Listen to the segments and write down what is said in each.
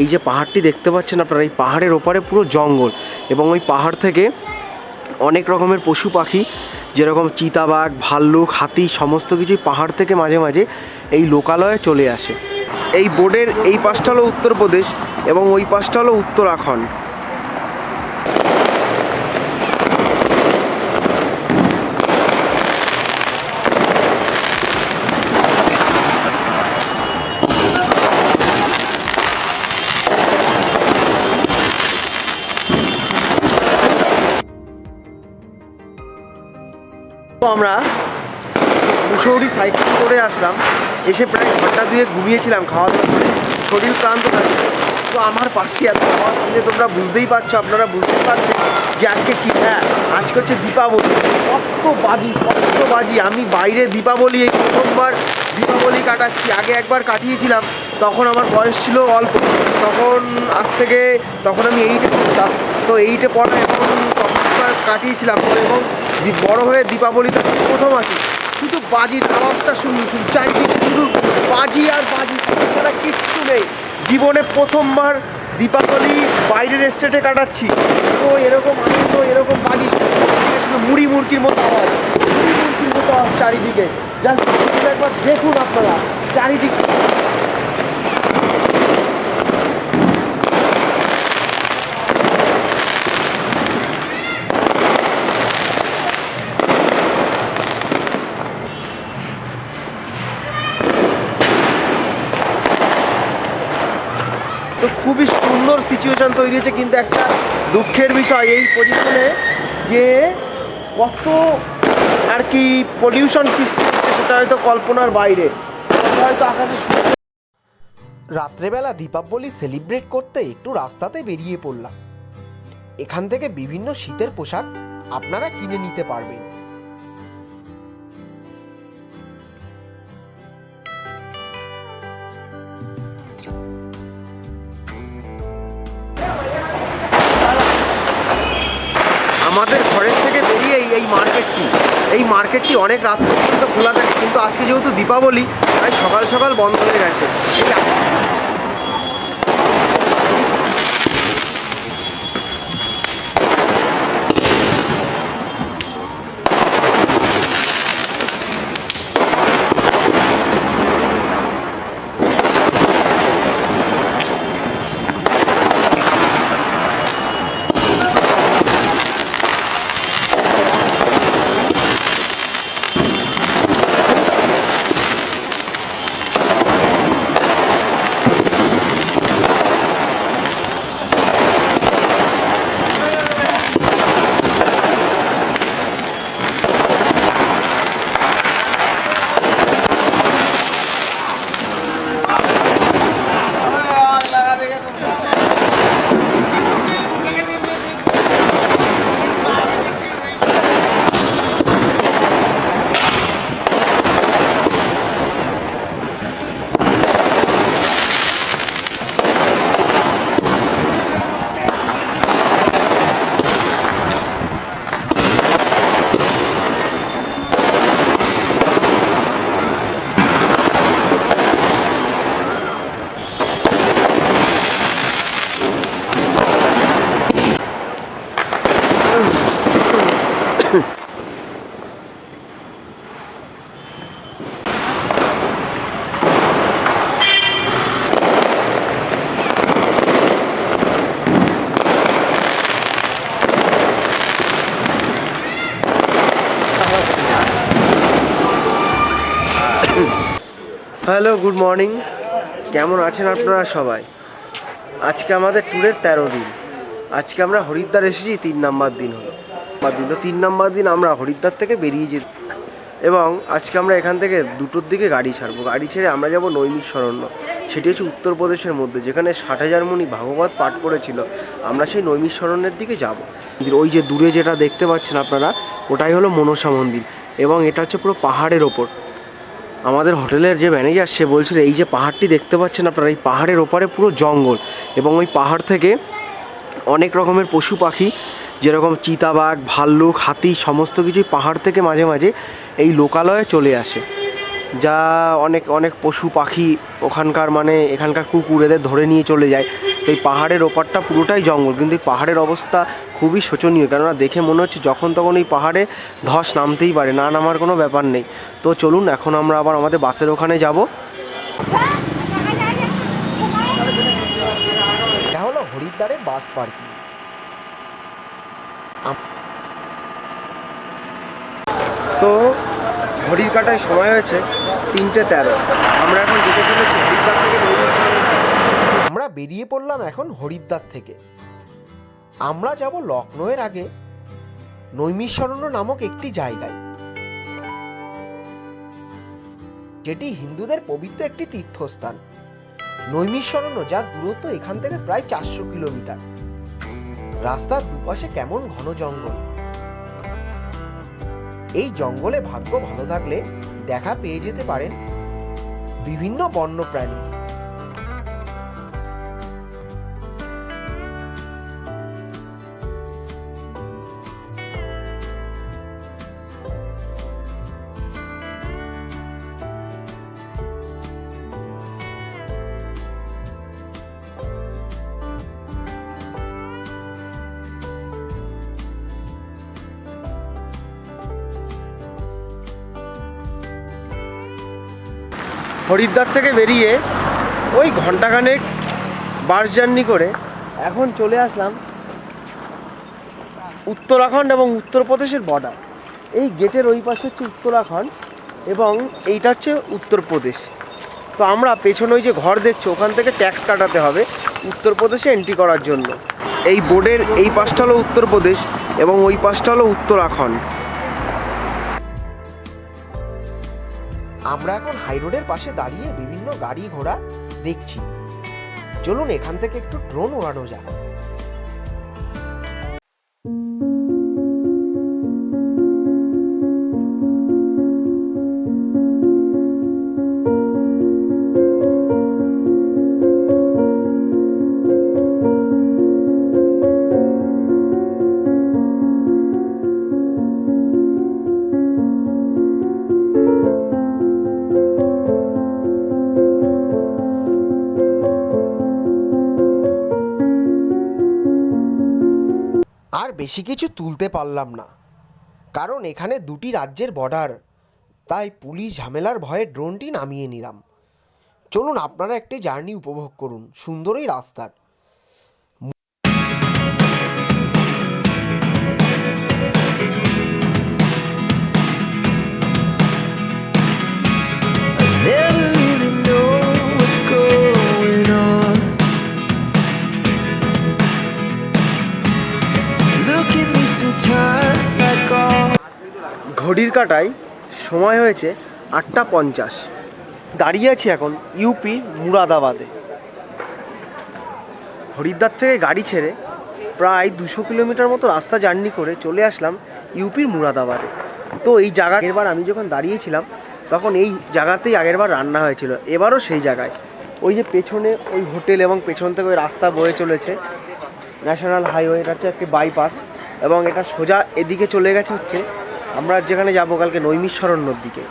এই যে পাহাড়টি দেখতে পাচ্ছেন আপনারা, এই পাহাড়ের ওপারে পুরো জঙ্গল এবং ওই পাহাড় থেকে অনেক রকমের পশু পাখি, যেরকম চিতাবাঘ, ভাল্লুক, হাতি, সমস্ত কিছুই পাহাড় থেকে মাঝে মাঝে এই লোকালয়ে চলে আসে। এই বোর্ডের এই পাশটা হলো উত্তরপ্রদেশ এবং ওই পাশটা হলো উত্তরাখণ্ড। আমরা মুসৌরি সাইকেল করে আসলাম। এসে প্রায় ঘণ্টা দুয়ে ঘুমিয়েছিলাম, খাওয়া দাওয়া করে। শরীর ক্লান্ত থাকে। তো আমার পাশে এত আওয়াজ শুনে তোমরা বুঝতেই পারছ, আপনারা বুঝতেই পারছেন যে আজকে কি হ্যাঁ আজকে হচ্ছে দীপাবলি। কত বাজি কত বাজি। আমি বাইরে দীপাবলি, এই প্রথমবার দীপাবলি কাটাচ্ছি। আগে একবার কাটিয়েছিলাম, তখন আমার বয়স ছিল অল্প। তখন আজ থেকে, তখন আমি এইটে পড়তাম। তো এইটে পড়া এখন কাটিয়েছিলাম এবং বড় হয়ে দীপাবলিতে প্রথম আছি। শুধু বাজির আওয়াজটা শুনি শুধু চারিদিকে শুধু বাজি আর বাজি, ছাড়া কিচ্ছু নেই। জীবনে প্রথমবার দীপাবলি বাইরের স্টেটে কাটাচ্ছি। তো এরকম আনন্দ, এরকম বাজি শুধু মুড়ি মুরগির মতো আওয়াজ, মুড়ি মুরগির মতো আওয়াজ চারিদিকে। জাস্ট একবার দেখুন আপনারা, চারিদিকে তো খুবই সিচুয়েশন তৈরি হয়েছে, কিন্তু একটা দুঃখের বিষয় এই পজিশনে যে কত আর কি পলিউশন সৃষ্টি হচ্ছে, সেটা হয়তো কল্পনার বাইরে। হয়তো আকাশে রাত্রেবেলা দীপাবলি সেলিব্রেট করতে একটু রাস্তাতে বেরিয়ে পড়লাম। এখান থেকে বিভিন্ন শীতের পোশাক আপনারা কিনে নিতে পারবেন। আমাদের ঘরের থেকে বেরিয়ে এই মার্কেটটি। এই মার্কেটটি অনেক রাত পর্যন্ত খোলা থাকে, কিন্তু আজকে যেহেতু দীপাবলি, তাই সকাল সকাল বন্ধ হয়ে গেছে। Hello, good morning. কেমন আছেন আপনারা সবাই? আজকে আমাদের ট্যুরের তেরো দিন। আজকে আমরা হরিদ্বার এসেছি, তিন নাম্বার দিন হলো। নাম্বার দিন, তো তিন নাম্বার দিন আমরা হরিদ্বার থেকে বেরিয়ে যেতে এবং আজকে আমরা এখান থেকে দুটোর দিকে গাড়ি ছাড়বো। গাড়ি ছেড়ে আমরা যাব নৈমিষরণ্য। সেটি হচ্ছে উত্তরপ্রদেশের মধ্যে, যেখানে ষাট হাজার মুনি ভাগবত পাঠ করেছিল। আমরা সেই নৈমিষরণ্যের দিকে যাব। ওই যে দূরে যেটা দেখতে পাচ্ছেন আপনারা, ওটাই হলো মনসা মন্দির। এবং এটা হচ্ছে পুরো পাহাড়ের ওপর। আমাদের হোটেলের যে ম্যানেজার, সে বলছিল, এই যে পাহাড়টি দেখতে পাচ্ছেন আপনারা, এই পাহাড়ের ওপারে পুরো জঙ্গল এবং ওই পাহাড় থেকে অনেক রকমের পশু পাখি, যেরকম চিতাবাঘ, ভাল্লুক, হাতি, সমস্ত কিছুই পাহাড় থেকে মাঝে মাঝে এই লোকালয়ে চলে আসে। যা অনেক অনেক পশু পাখি ওখানকার মানে এখানকার কুকুর এদের ধরে নিয়ে চলে যায়। তো এই পাহাড়ের ওপারটা পুরোটাই জঙ্গল, কিন্তু এই পাহাড়ের অবস্থা খুবই শোচনীয়। কেননা দেখে মনে হচ্ছে যখন তখন এই পাহাড়ে ধস নামতেই পারে, না নামার কোনো ব্যাপার নেই। তো চলুন, এখন আমরা আবার আমাদের বাসের ওখানে যাব। হরিদ্বারের বাস পার্কিং তো ঘড়ির কাটায় সময় হয়েছে তিনটে তেরো। আমরা এখন যেতে চলেছি হরিদ্বার থেকে আমরা বেরিয়ে পড়লাম এখন হরিদ্বার থেকে। আমরা যাব লখনৌয়ের আগে নৈমিষারণ্য নামক একটি জায়গায়, যেটি হিন্দুদের পবিত্র একটি তীর্থস্থান। নৈমিষারণ্য যার দূরত্ব এখান থেকে প্রায় চারশো কিলোমিটার। রাস্তার দুপাশে কেমন ঘন জঙ্গল। এই জঙ্গলে ভাগ্য ভালো থাকলে দেখা পেয়ে যেতে পারেন বিভিন্ন বন্য প্রাণী হরিদ্বার থেকে বেরিয়ে ওই ঘন্টাখানেক বাস জার্নি করে এখন চলে আসলাম উত্তরাখণ্ড এবং উত্তরপ্রদেশের বর্ডার এই গেটের ওই পাশে হচ্ছে উত্তরাখণ্ড এবং এইটা হচ্ছে উত্তরপ্রদেশ। তো আমরা পেছনে ওই যে ঘর দেখছ, ওখান থেকে ট্যাক্স কাটাতে হবে উত্তরপ্রদেশে এন্ট্রি করার জন্য। এই বোর্ডের এই পাশটা হলো উত্তরপ্রদেশ এবং ওই পাশটা হলো উত্তরাখণ্ড। আমরা এখন হাইরোডের পাশে দাঁড়িয়ে বিভিন্ন গাড়ি ঘোড়া দেখছি। চলুন এখান থেকে একটু ড্রোন ওড়ানো যাক। বেশি কিছু তুলতে পারলাম না। কারণ এখানে দুটি রাজ্যের বর্ডার তাই পুলিশ ঝামেলার ভয়ে ড্রোনটি নামিয়ে নিলাম। চলুন আপনারা একটি জার্নি উপভোগ করুন সুন্দর এই রাস্তার। কাটায় সময় হয়েছে আটটা পঞ্চাশ। দাঁড়িয়ে আছি এখন ইউপি মুরাদাবাদে। হরিদ্বার থেকে গাড়ি ছেড়ে প্রায় দুশো কিলোমিটার মতো রাস্তা জার্নি করে চলে আসলাম ইউপির মুরাদাবাদে। তো এই জায়গা এবার আমি যখন দাঁড়িয়েছিলাম, তখন এই জায়গাতেই আগেরবার রান্না হয়েছিল। এবারও সেই জায়গায়। ওই যে পেছনে ওই হোটেল এবং পেছন থেকে ওই রাস্তা বয়ে চলেছে। ন্যাশনাল হাইওয়ে, এটা হচ্ছে একটি বাইপাস এবং এটা সোজা এদিকে চলে গেছে হচ্ছে আমরা যেখানে যাব কালকে নৈমিষরণ্যর দিকে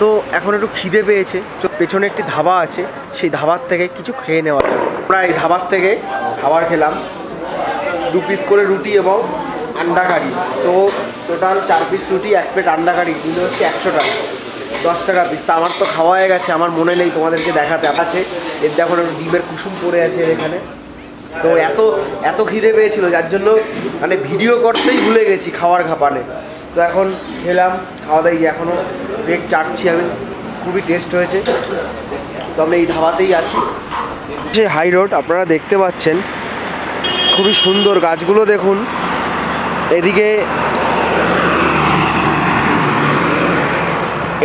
তো এখন একটু খিদে পেয়েছে পেছনে একটি ধাবা আছে, সেই ধাবার থেকে কিছু খেয়ে নেওয়া আমরা এই ধাবার থেকে খাবার খেলাম, দু পিস করে রুটি এবং আন্ডা কারি তো টোটাল চার পিস রুটি, এক প্লেট আন্ডা কারি দিলে হচ্ছে একশো টাকা। দশ টাকা পিস তা আমার তো খাওয়া হয়ে গেছে, আমার মনে নেই তোমাদেরকে দেখাতে। আছে, এর দেখো ডিমের কুসুম পড়ে আছে এখানে। তো এত এত খিদে পেয়েছিল, যার জন্য মানে ভিডিও করতেই ভুলে গেছি খাওয়ার খাপানে তো এখন খেলাম, খাওয়া দাওয়া এখনও ব্রেক চাটছি আমি, খুবই টেস্ট হয়েছে। তো আমরা এই ধাবাতেই আছি। যে হাই রোড আপনারা দেখতে পাচ্ছেন, খুবই সুন্দর গাছগুলো দেখুন। এদিকে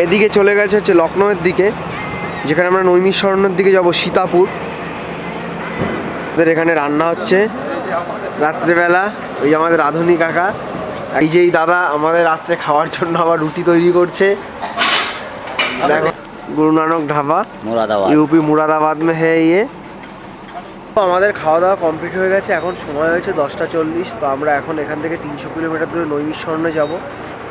এদিকে চলে গেছে হচ্ছে লখনৌয়ের দিকে, যেখানে আমরা নৈমিষরণ্যের দিকে যাব, সীতাপুর। আমাদের এখানে রান্না হচ্ছে। রাত্রেবেলা ওই আমাদের রাঁধুনি কাকা এই যে এই দাদা আমাদের রাত্রে খাওয়ার জন্য আবার রুটি তৈরি করছে। দেখো গুরু নানক ঢাবা ইউপি মুরাদাবাদ মে হ্যাঁ ইয়ে। আমাদের খাওয়া দাওয়া কমপ্লিট হয়ে গেছে এখন সময় হয়েছে দশটা চল্লিশ তো আমরা এখন এখান থেকে তিনশো কিলোমিটার দূরে নৈমিষরণে যাব।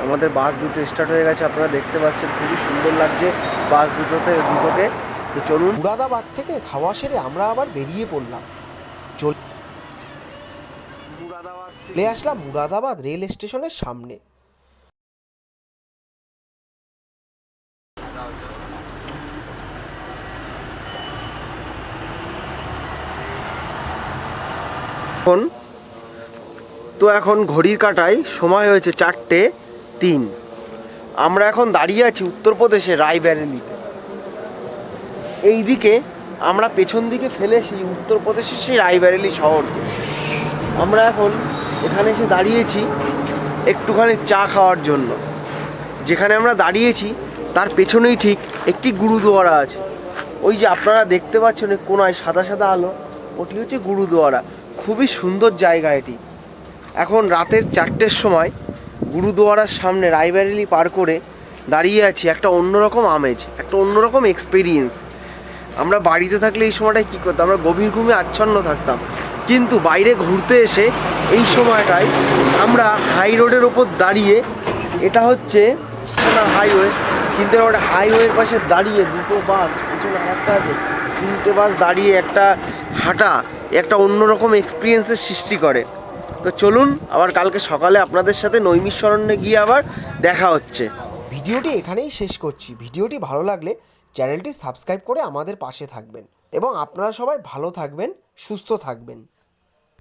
আমাদের বাস দুটো স্টার্ট হয়ে গেছে আপনারা দেখতে পাচ্ছেন খুবই সুন্দর লাগছে বাস দুটোতে দুটোকে তো চলুন। মুরাদাবাদ থেকে খাওয়া সেরে আমরা আবার বেরিয়ে পড়লাম। চলে আসলাম মুরাদাবাদ রেল স্টেশনের সামনে। এখন তো এখন ঘড়ির কাটায় সময় হয়েছে চারটে তিন। আমরা এখন দাঁড়িয়ে আছি উত্তরপ্রদেশে রায়বেরেলিতে। এই দিকে আমরা পেছন দিকে ফেলে সেই উত্তরপ্রদেশের সেই রায়বেরেলি শহর। আমরা এখন এখানে এসে দাঁড়িয়েছি একটুখানি চা খাওয়ার জন্য। যেখানে আমরা দাঁড়িয়েছি, তার পেছনেই ঠিক একটি গুরুদুয়ারা আছে। ওই যে আপনারা দেখতে পাচ্ছেন কোনায় সাদা সাদা আলো, ওটি হচ্ছে গুরুদুয়ারা। খুবই সুন্দর জায়গা এটি। এখন রাতের চারটের সময় গুরুদুয়ারার সামনে রায়বেরেলি পার করে দাঁড়িয়ে আছি একটা অন্যরকম আমেজ, একটা অন্যরকম এক্সপিরিয়েন্স আমরা বাড়িতে থাকলে এই সময়টায় কী করতাম? আমরা গভীর ঘুমে আচ্ছন্ন থাকতাম। কিন্তু বাইরে ঘুরতে এসে এই সময়টায় আমরা হাই রোডের ওপর দাঁড়িয়ে, এটা হচ্ছে হাইওয়ে কিন্তু ওটা হাইওয়ের পাশে দাঁড়িয়ে দুটো বাস পিছনে একটা আছে, তিনটে বাস দাঁড়িয়ে একটা হাঁটা, একটা অন্যরকম এক্সপিরিয়েন্সের সৃষ্টি করে। তো চলুন, আবার কালকে সকালে আপনাদের সাথে নৈমিষরণ্যে গিয়ে আবার দেখা হচ্ছে। ভিডিওটি এখানেই শেষ করছি। ভিডিওটি ভালো লাগলে চ্যানেলটি সাবস্ক্রাইব করে আমাদের পাশে থাকবেন। এবং আপনারা সবাই ভালো থাকবেন সুস্থ থাকবেন।